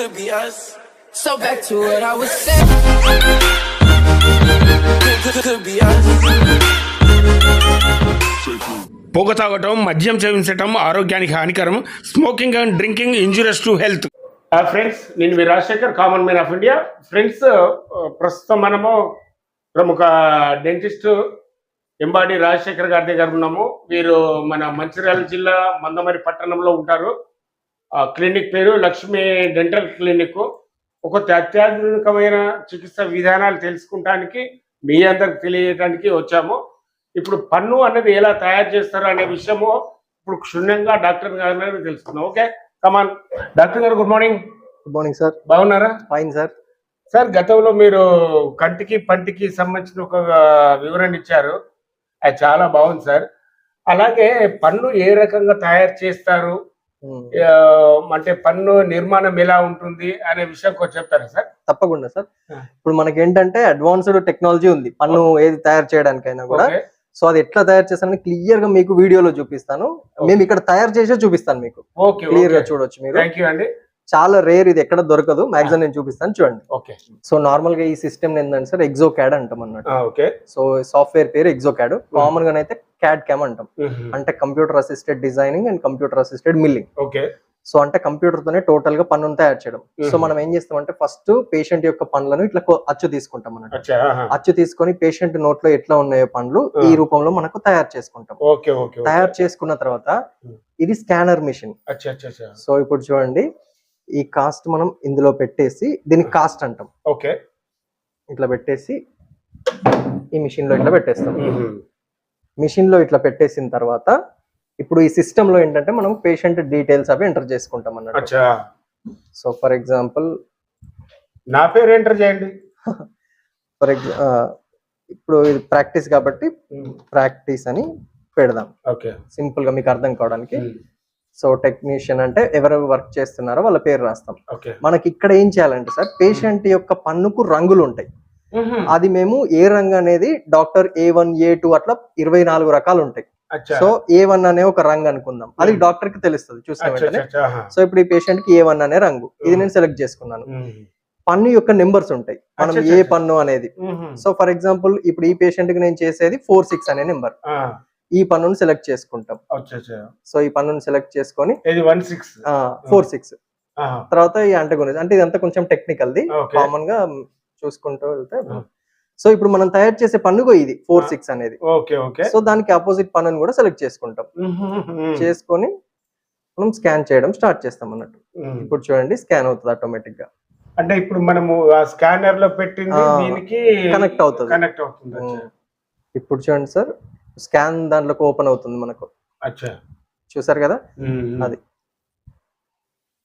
could be us. So back to what I was saying. Could, could, be us. పొగ తాగటం మద్యం సేవించటం ఆరోగ్యానికి హానికరం smoking and drinking injurious to health friends నేను మీ Rajasekhar common man of India friends ప్రస్తుతం మనము ప్రముఖ డెంటిస్ట్ ఎంబాడి రాజశేఖర్ గారి దగ్గర ఉన్నాము వీరు మన మంచిర్యాల జిల్లా మందమరి పట్టణంలో ఉంటారు క్లినిక్ పేరు లక్ష్మీ డెంటల్ క్లినిక్. ఒక అత్యాధునికమైన చికిత్స విధానాలు తెలుసుకుంటానికి మీ అందరికి తెలియజేయడానికి వచ్చాము. ఇప్పుడు పన్ను అనేది ఎలా తయారు చేస్తారు అనే విషయము ఇప్పుడు క్షుణ్ణంగా డాక్టర్ గారు తెలుసుకుందాం. ఓకే కమాన్ డాక్టర్ గారు good morning good morning sir బాగున్నారా? ఫైన్ సార్ సార్ గతంలో మీరు కంటికి పంటికి సంబంధించిన ఒక వివరణ ఇచ్చారు. అది చాలా బాగుంది సార్ అలాగే పన్ను ఏ రకంగా తయారు చేస్తారు? అంటే పన్ను నిర్మాణం ఎలా ఉంటుంది అనే విషయం కొంచెం చెప్తారా సార్? తప్పకుండా సార్. ఇప్పుడు మనకి ఏంటంటే అడ్వాన్స్డ్ టెక్నాలజీ ఉంది. పన్ను ఏది తయారు చేయడానికైనా కూడా. సో అది ఎట్లా తయారు చేస్తానని క్లియర్గా మీకు వీడియోలో చూపిస్తాను. మేము ఇక్కడ తయారు చేసే చూపిస్తాను మీకు. ఓకే క్లియర్గా చూడొచ్చు మీరు. థ్యాంక్ యూ అండి. చాలా రేర్ ఇది ఎక్కడ దొరకదు. మాక్సిమం నేను చూపిస్తాను. చూడండి. ఓకే. సో నార్మల్గా ఈ సిస్టమ్ ఏంటంటే సార్ ఎగ్జో క్యాడ్ అంటాం అన్నట్టు. ఓకే. సో సాఫ్ట్వేర్ పేరు ఎగ్జో క్యాడ్ కామన్గా అయితే క్యాడ్ క్యామ్ అంటాం. అంటే computer assisted designing and computer assisted milling okay. So అంటే కంప్యూటర్ తోనే టోటల్గా పన్నును తయారు చేయడం. సో. మనం ఏం చేస్తామంటే ఫస్ట్ పేషెంట్ యొక్క పనులను ఇట్లా అచ్చు తీసుకుంటాం అన్నట్టు. అచ్చా తీసుకొని పేషెంట్ నోట్లో ఎట్లా ఉన్నాయో పండ్లు ఈ. రూపంలో మనకు తయారు చేసుకుంటాం. Okay okay okay. తయారు చేసుకున్న తర్వాత. ఇది స్కానర్ మిషన్ సో ఇప్పుడు చూడండి. ఈ కాస్ట్ మనం ఇందులో పెట్టేసి దీనికి కాస్ట్ అంటాం. ఓకే. ఇట్లా పెట్టేసి ఈ మిషన్లో ఇట్లా పెట్టేస్తాం. మిషన్లో ఇట్లా పెట్టేసిన తర్వాత ఇప్పుడు ఈ సిస్టమ్లో ఏంటంటే మనం పేషెంట్ డీటెయిల్స్ అవి ఎంటర్ చేసుకుంటాం అన్నట్టు. సో ఫర్ ఎగ్జాంపుల్ నా పేరు ఎంటర్ చేయండి. ఫర్ ఎగ్జా ఇప్పుడు ఇది ప్రాక్టీస్ కాబట్టి ప్రాక్టీస్ అని పెడదాం. ఓకే. సింపుల్గా మీకు అర్థం కావడానికి సో టెక్నీషియన్ అంటే ఎవరు వర్క్ చేస్తున్నారో వాళ్ళ పేరు రాస్తాం. మనకి ఇక్కడ ఏం చేయాలంటే సార్ పేషెంట్ యొక్క పన్నుకు రంగులు ఉంటాయి. అది మేము ఏ రంగు అనేది doctor A one A two అట్లా ఇరవై నాలుగు రకాలు ఉంటాయి. సో ఏ వన్ అనే ఒక రంగు అనుకుందాం. అది. డాక్టర్కి తెలుస్తుంది చూసిన వెంటనే. సో ఇప్పుడు ఈ పేషెంట్కి ఏ వన్ అనే రంగు. ఇది నేను సెలెక్ట్ చేసుకున్నాను. పన్ను యొక్క నెంబర్స్ ఉంటాయి. మనం ఏ. పన్ను అనేది. సో ఫర్ ఎగ్జాంపుల్ ఇప్పుడు ఈ పేషెంట్కి నేను చేసేది ఫోర్ సిక్స్ అనే నెంబర్. ఈ పన్నును సెలెక్ట్ చేసుకుంటాం సో ఈ పన్నును సెలెక్ట్ చేసుకొని ఫోర్ సిక్స్. తర్వాత ఈ అంటగోనిజ్ అంటే ఇదంతా కొంచెం టెక్నికల్ ది ఓకే. కామన్గా చూసుకుంటూ వెళ్తే. సో ఇప్పుడు మనం తయారు చేసే పన్నుగో ఇది ఫోర్. సిక్స్ అనేది ఓకే ఓకే సో దానికి ఆపోజిట్ పన్నుని కూడా సెలెక్ట్ చేసుకుంటాం. చేసుకొని మనం స్కాన్ చేయడం స్టార్ట్ చేస్తాం అన్నట్టు. ఇప్పుడు చూడండి స్కాన్ అవుతుంది ఆటోమేటిక్గా అంటే ఇప్పుడు మనము స్కానర్లో పెట్టింది దీనికి connect అవుతుంది. కనెక్ట్ అవుతుంది. ఇప్పుడు చూడండి సార్ స్కాన్ దాంట్లోకి ఓపెన్ అవుతుంది మనకు. అచ్చా. చూసారు కదా. అది.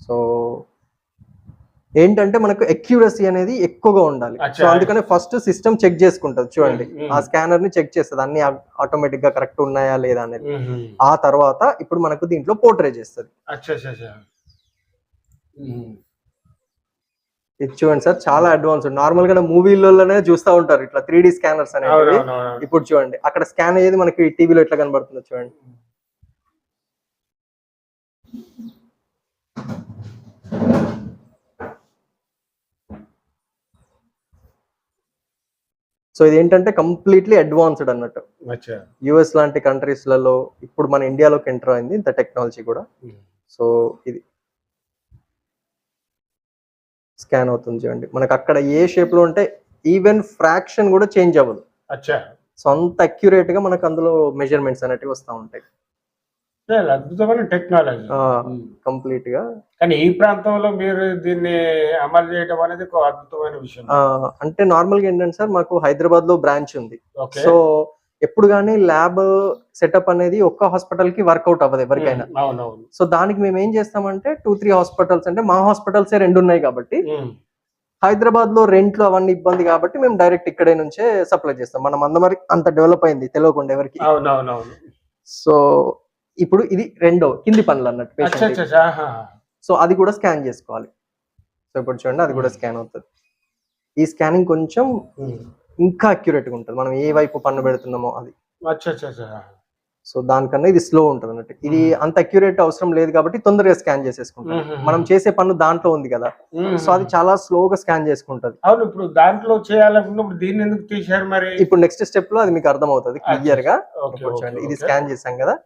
సో ఏంటంటే మనకు అక్యూరసీ అనేది ఎక్కువగా ఉండాలి. సో అందుకనే ఫస్ట్ సిస్టమ్ చెక్ చేసుకుంటది. చూడండి. ఆ స్కానర్ని చెక్ చేస్తుంది. అన్ని ఆటోమేటిక్గా కరెక్ట్ ఉన్నాయా లేదా అనేది. ఆ తర్వాత ఇప్పుడు మనకు దీంట్లో పోర్ట్రే చేస్తుంది అచ్చా అచ్చా అచ్చా మ్మ్. ఇది చూడండి సార్ చాలా అడ్వాన్స్ నార్మల్గా మూవీలలోనే చూస్తూ ఉంటారు. ఇట్లా త్రీ డి స్కానర్స్ అనేవి. ఇప్పుడు చూడండి అక్కడ స్కాన్ అయ్యేది మనకి టీవీలో ఎట్లా కనబడుతుందో చూడండి. సో ఇది ఏంటంటే కంప్లీట్లీ అడ్వాన్స్డ్ అన్నట్టు యుఎస్ లాంటి కంట్రీస్లలో ఇప్పుడు మన ఇండియాలోకి ఎంటర్ అయింది ఇంత టెక్నాలజీ కూడా. సో ఇది స్కాన్ అవుతుంది చూడండి. మనకు అక్కడ ఏ షేప్లో ఉంటే ఈవెన్ ఫ్రాక్షన్ కూడా చేంజ్ అవ్వదు. సో అంత అక్యురేట్గా మనకు అందులో మెజర్మెంట్స్ అనేటివి వస్తూ ఉంటాయి. అద్భుతమైన టెక్నాలజీ కంప్లీట్గా. కానీ ఈ ప్రాంతంలో మీరు దీన్ని అమలు చేయడం అనేది ఒక అద్భుతమైన విషయం. అంటే నార్మల్గా ఏంటంటే సార్ మాకు హైదరాబాద్లో బ్రాంచ్ ఉంది సో ఎప్పుడు కానీ ల్యాబ్ సెటప్ అనేది ఒక్క హాస్పిటల్కి వర్కౌట్ అవ్వదు ఎవరికైనా. సో దానికి మేము ఏం చేస్తామంటే టూ త్రీ హాస్పిటల్స్ అంటే మా హాస్పిటల్స్ రెండు ఉన్నాయి కాబట్టి. హైదరాబాద్లో రెంట్లు అవన్నీ ఇబ్బంది కాబట్టి మేము డైరెక్ట్ ఇక్కడే నుంచే సప్లై చేస్తాం. మనం అందమరి అంత డెవలప్ అయింది తెలియకుండా ఎవరికి. సో ఇప్పుడు ఇది రెండో కింది పనులు అన్నట్టు. సో అది కూడా స్కాన్ చేసుకోవాలి. సో ఇప్పుడు చూడండి అది కూడా స్కాన్ అవుతుంది. ఈ స్కానింగ్ కొంచెం. ఇంకా అక్యురేట్గా ఉంటుంది. మనం ఏ వైపు పన్ను పెడుతున్నామో అది. సో దానికన్నా ఇది స్లో ఉంటుంది అన్నట్టు. ఇది అంత అక్యురేట్ అవసరం లేదు కాబట్టి తొందరగా స్కాన్ చేసేసుకుంటాం. మనం చేసే పన్ను దాంట్లో ఉంది కదా. సో అది చాలా స్లోగా స్కాన్ చేసుకుంటది. అవును ఇప్పుడు దాంట్లో చేయాలనుకున్నప్పుడు దీన్ని ఎందుకు తీశారు మరి? ఇప్పుడు నెక్స్ట్ స్టెప్లో అది మీకు అర్థం అవుతుంది క్లియర్గా. ఇది. స్కాన్ చేసాం కదా.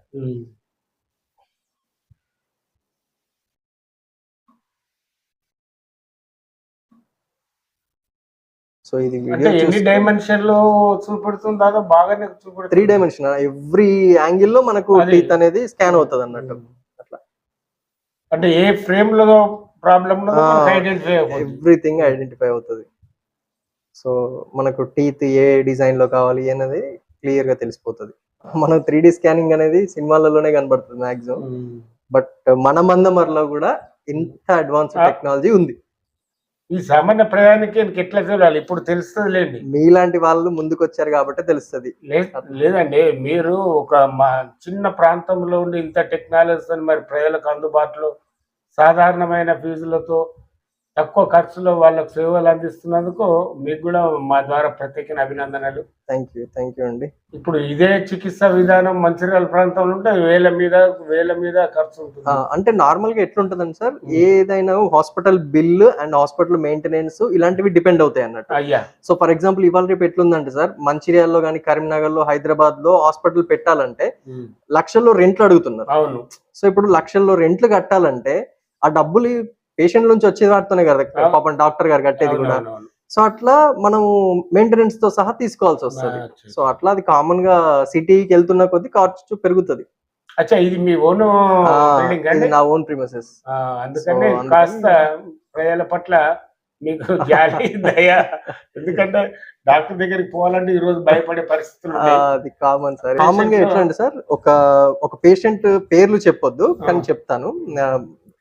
సో ఇది ఎన్ని డైమెన్షన్లో చూపెడుతుంది బాగానే చూపెడుతుంది. త్రీ డైమెన్షన్ ఎవ్రీ యాంగిల్లో మనకు టీత్ అనేది స్కాన్ అవుతుంది అన్నట్టు. అట్లా. అంటే ఏ ఫ్రేమ్లో ప్రాబ్లం ఎవ్రీథింగ్ ఐడెంటిఫై అవుతుంది. సో మనకు టీత్ ఏ డిజైన్లో కావాలి అనేది క్లియర్గా తెలిసిపోతుంది. మనం త్రీ డి స్కానింగ్ అనేది సినిమాలలోనే కనబడుతుంది మాక్సిమం బట్ మన మందమర్లో కూడా ఇంత అడ్వాన్స్. టెక్నాలజీ ఉంది. ఈ సామాన్య ప్రయాణికి ఎట్లా చూడాలి? ఇప్పుడు తెలుస్తుంది లేండి మీలాంటి వాళ్ళు ముందుకు వచ్చారు కాబట్టి తెలుస్తుంది. లేదండి మీరు ఒక మా చిన్న ప్రాంతంలో ఉండి ఇంత టెక్నాలజీని మరి ప్రజలకు అందుబాటులో సాధారణమైన ఫీజులతో తక్కువ ఖర్చులో వాళ్ళకు సేవలు అందిస్తున్నందుకు మీకు కూడా మా ద్వారా ప్రత్యేక అభినందనలు. థ్యాంక్ యూ థ్యాంక్ యూ అండి. ఇప్పుడు ఇదే చికిత్సా విధానం మంచిర్యాల ప్రాంతంలో ఉంటే వేల మీద వేల మీద ఖర్చు ఉంటుంది. అంటే నార్మల్గా ఎట్లుంటదండి సార్? ఏదైనా hospital bill and hospital maintenance ఇలాంటివి డిపెండ్ అవుతాయి అన్నట్టు. అయ్యా. సో ఫర్ ఎగ్జాంపుల్ ఇవాళ రేపు ఎట్లుందంటే సార్ మంచిర్యాలలో కానీ కరీంనగర్లో హైదరాబాద్లో హాస్పిటల్ పెట్టాలంటే లక్షల్లో రెంట్లు అడుగుతున్నారు. అవును. సో ఇప్పుడు లక్షల్లో రెంట్లు కట్టాలంటే ఆ డబ్బులు పేషెంట్ నుంచి వచ్చే వాటితోనే కదా. పాపం డాక్టర్ గారు కట్టేది కూడా. సో అట్లా మనం మెయింటెనెన్స్తో సహా తీసుకోవాల్సి వస్తుంది. సో అట్లా అది కామన్గా సిటీకి వెళ్తున్న కొద్ది ఖర్చు పెరుగుతుంది అచ్చా ఇది మీ ఓన్ నా ఓన్ ప్రిమసెస్ అందుకని కాస్త ప్రజల పట్ల మీకు జాలి దయ ఎందుకంటే డాక్టర్ దగ్గరికి పోవాలంటే ఈ రోజు భయపడే పరిస్థితులు. అది కామన్ సార్ కామన్గా ఎట్లా అంటే సార్ ఒక ఒక పేషెంట్ పేర్లు చెప్పొద్దు కానీ. చెప్తాను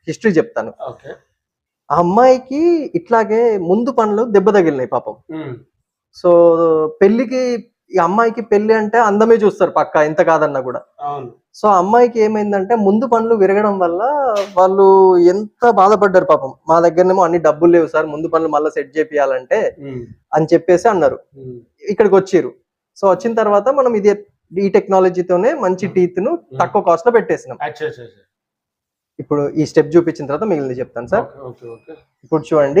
హిస్టరీ చెప్తాను. ఆ అమ్మాయికి ఇట్లాగే ముందు పనులు దెబ్బ తగిలినాయి పాపం. సో పెళ్ళికి ఈ అమ్మాయికి పెళ్ళి అంటే అందమే చూస్తారు పక్క ఎంత కాదన్నా కూడా. సో అమ్మాయికి ఏమైందంటే ముందు పనులు విరగడం వల్ల వాళ్ళు ఎంత బాధపడ్డారు పాపం. మా దగ్గరనేమో అన్ని డబ్బులు లేవు సార్ ముందు పనులు మళ్ళీ సెట్ చేపియాలంటే అని చెప్పేసి అన్నారు. ఇక్కడికి వచ్చిర్రు సో వచ్చిన తర్వాత మనం ఇది ఈ టెక్నాలజీతోనే మంచి టీత్ను తక్కువ కాస్ట్లో పెట్టేసినాం. ఇప్పుడు ఈ స్టెప్ చూపించిన తర్వాత మిగిలింది చెప్తాను సార్ ఇప్పుడు చూడండి.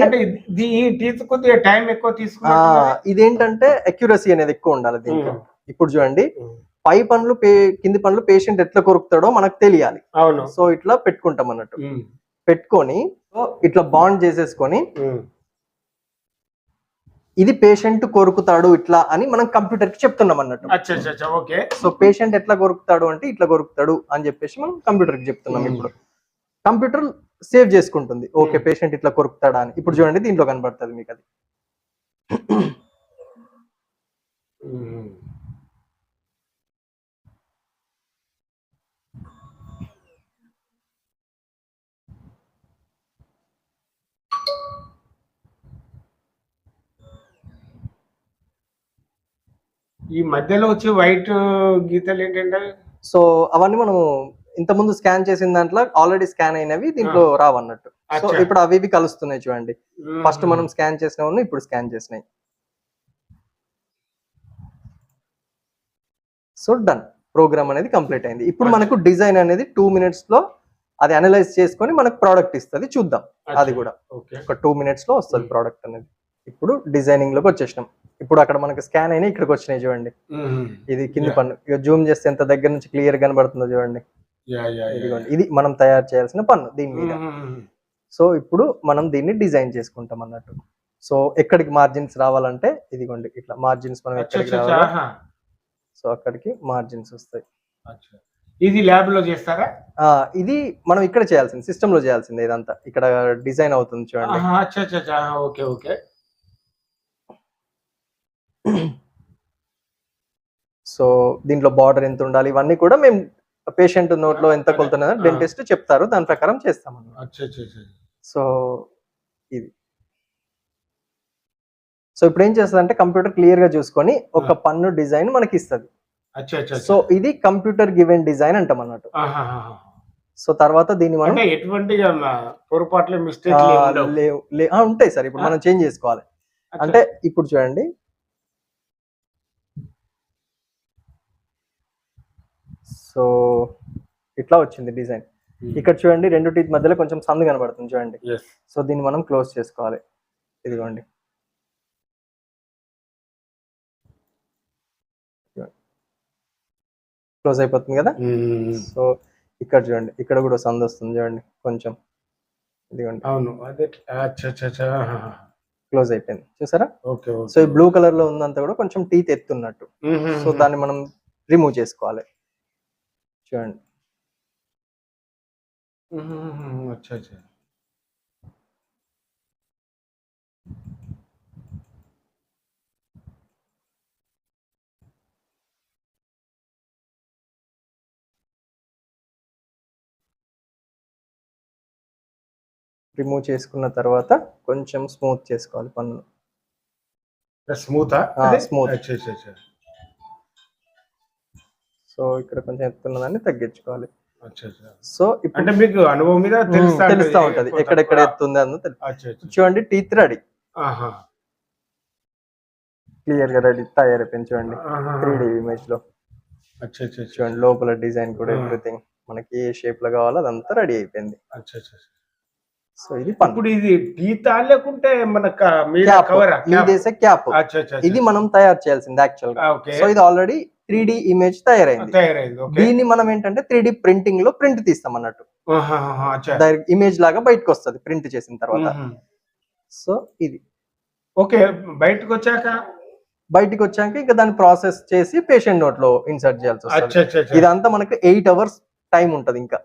టైం ఎక్కువ. ఇదేంటంటే అక్యురసీ అనేది ఎక్కువ ఉండాలి ఉమ్, ఇప్పుడు చూడండి. పై పనులు కింది పనులు పేషెంట్ ఎట్లా కొరుకుతాడో మనకు తెలియాలి. సో ఇట్లా పెట్టుకుంటాం అన్నట్టు. పెట్టుకొని ఇట్లా బాండ్ చేసేసుకొని. ఇది పేషెంట్ కొరుకుతాడు ఇట్లా అని మనం కంప్యూటర్కి చెప్తున్నాం అన్నట్టు. సో పేషెంట్ ఎట్లా కొరుకుతాడు అంటే ఇట్లా కొరుకుతాడు అని చెప్పేసి మనం కంప్యూటర్కి చెప్తున్నాం. ఇప్పుడు. కంప్యూటర్ సేవ్ చేసుకుంటుంది ఓకే Hmm. పేషెంట్ ఇట్లా కొరుకుతాడా అని ఇప్పుడు చూడండి దీంట్లో కనబడుతుంది మీకు అది. ఈ మధ్యలో వచ్చే వైట్ గీతలు ఏంటంటే సో అవన్నీ మనం ఇంత ముందు స్కాన్ చేసిన దాంట్లో ఆల్రెడీ స్కాన్ అయినవి దీంట్లో రావన్నట్టు. సో. ఇప్పుడు అవి ఇవి కలుస్తున్నాయి చూడండి. ఫస్ట్ మనం స్కాన్ చేసిన ఇప్పుడు స్కాన్ చేసినాయి సో డన్ ప్రోగ్రామ్ అనేది కంప్లీట్ అయింది. ఇప్పుడు మనకు డిజైన్ అనేది టూ మినిట్స్లో అది అనలైజ్ చేసుకొని మనకు ప్రోడక్ట్ ఇస్తుంది చూద్దాం. అది కూడా. ఒక టూ మినిట్స్లో వస్తుంది. ప్రోడక్ట్ అనేది. ఇప్పుడు డిజైనింగ్లోకి వచ్చేసినాం. ఇప్పుడు అక్కడ మనకు స్కాన్ అయినా ఇక్కడికి వచ్చినాయి చూడండి. ఇది కింది. పన్ను. ఇక జూమ్ చేస్తే ఎంత దగ్గర నుంచి క్లియర్ కనబడుతుందో చూడండి. ఇది మనం తయారు చేయాల్సిన పన్ను దీని మీద. సో ఇప్పుడు మనం దీన్ని డిజైన్ చేసుకుంటాం అన్నట్టు. సో ఎక్కడికి మార్జిన్స్ రావాలంటే ఇదిగోండి ఇట్లా మార్జిన్స్ మనం ఎక్కడికి రావాలి సో అక్కడికి మార్జిన్స్ వస్తాయి. ఇది ల్యాబ్లో చేస్తారా ఇది మనం ఇక్కడ చేయాల్సింది సిస్టమ్లో చేయాల్సింది ఇదంతా. ఇక్కడ డిజైన్ అవుతుంది చూడండి. Okay okay. సో దీంట్లో బార్డర్ ఎంత ఉండాలి ఇవన్నీ కూడా మేము పేషెంట్ నోట్లో ఎంత కొలుతున్నదో. డెంటిస్ట్ చెప్తారు దాని ప్రకారం చేస్తాం సో ఇది. సో ఇప్పుడు ఏం చేస్తుంది అంటే కంప్యూటర్ క్లియర్గా చూసుకొని ఒక పన్ను డిజైన్ మనకి ఇస్తుంది సో ఇది కంప్యూటర్ గివెన్ డిజైన్ అంటాం అన్నట్టు. సో తర్వాత దీన్ని మనం ఎటువంటి పొరపాట్లు మిస్టేక్ ఉంటాయి సార్. ఇప్పుడు మనం చేంజ్ చేసుకోవాలి. అంటే ఇప్పుడు చూడండి సో ఇట్లా వచ్చింది డిజైన్. ఇక్కడ చూడండి రెండు టీత్ మధ్యలో కొంచెం సందు కనబడుతుంది చూడండి. సో దీన్ని మనం క్లోజ్ చేసుకోవాలి. ఇదిగోండి. క్లోజ్ అయిపోతుంది కదా? సో ఇక్కడ చూడండి ఇక్కడ కూడా సందు వస్తుంది చూడండి కొంచెం. ఇదిగోండి. అవును అదే. క్లోజ్ అయిపోయింది. చూసారా? ఓకే సో ఈ బ్లూ కలర్లో ఉందంతా కూడా కొంచెం టీత్ ఎత్తున్నట్టు. సో దాన్ని మనం రిమూవ్ చేసుకోవాలి. చూడండి అచ్చా అచ్చా. రిమూవ్ చేసుకున్న తర్వాత కొంచెం స్మూత్ చేసుకోవాలి పన్ను. స్మూత్? ఆ, సో ఇక్కడ కొంచెం ఎత్తున్నదాన్ని తగ్గించుకోవాలి. సో ఇప్పుడు అంటే మీకు అనుభవం మీద తెలుస్తా ఉంటది. ఎక్కడెక్కడ ఎత్తుంది అచ్చా చూడండి టీత్ రెడీ. క్లియర్గా రెడీ తయారైపోయింది చూడండి. త్రీ డి ఇమేజ్లో. చూడండి లోపల డిజైన్ కూడా. ఎవ్రీథింగ్. మనకి ఏ షేప్లో కావాలో అదంతా రెడీ అయిపోయింది. సో ఇది ఇప్పుడు ఇది టీతా లేకుంటే మన క్యాప్ ఇది మనం తయారు చేయాల్సింది యాక్చువల్గా. సో ఇది ఆల్రెడీ త్రీ డి ఇమేజ్ తయారైంది. దీన్ని మనం ఏంటంటే త్రీ డి ప్రింటింగ్లో ప్రింట్ తీస్తాం అన్నట్టు. ఇమేజ్ లాగా బయటకు వస్తుంది ప్రింట్ చేసిన తర్వాత. సో ఇది. ఓకే బయటకు వచ్చాక? బయటికి వచ్చాక ఇంకా దాన్ని ప్రాసెస్ చేసి పేషెంట్ నోట్లో ఇన్సర్ట్ చేయాల్సి వస్తుంది. ఇదంతా మనకు ఎయిట్ అవర్స్ టైం ఉంటది ఇంకా.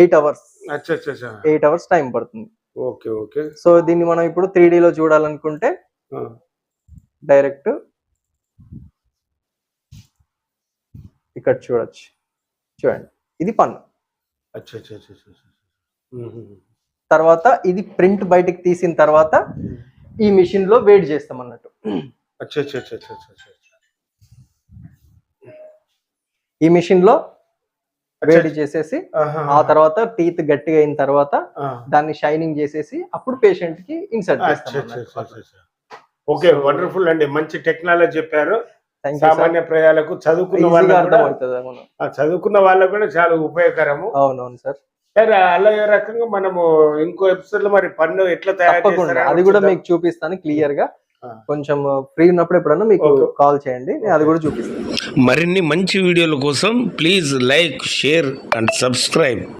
Eight hours eight hours time పడుతుంది. Okay okay. సో దీన్ని మనం ఇప్పుడు త్రీ లో చూడాలనుకుంటే. డైరెక్ట్ ఇక్కడ చూడొచ్చు. చూడండి. ఇది పన్ను. తర్వాత ఇది ప్రింట్ బయటికి తీసిన తర్వాత ఈ మిషన్లో వెయిట్ చేస్తాం అన్నట్టు. ఈ మిషన్లో వేడి చేసేసి. ఆ తర్వాత టీత్ గట్టిగా అయిన తర్వాత. దాన్ని షైనింగ్ చేసేసి అప్పుడు పేషెంట్కి ఇన్సర్ట్. ఓకే వండర్ఫుల్ అండి మంచి టెక్నాలజీ చెప్పారు సామాన్య ప్రజలకు చదువుకున్న వాళ్ళకు ఆ చదువుకున్న వాళ్ళకు కూడా చాలా ఉపయోగకరము అవునవును సార్ సరే అలాగే రకంగా మనము ఇంకో ఎపిసోడ్లో మరి పన్ను ఎట్లా తయారు అది కూడా. మీకు చూపిస్తాను క్లియర్గా. కొంచెం ఫ్రీ ఉన్నప్పుడు ఎప్పుడన్నా మీకు. కాల్ చేయండి నేను అది కూడా చూపిస్తాను. మరిన్ని మంచి వీడియోల కోసం please like share and subscribe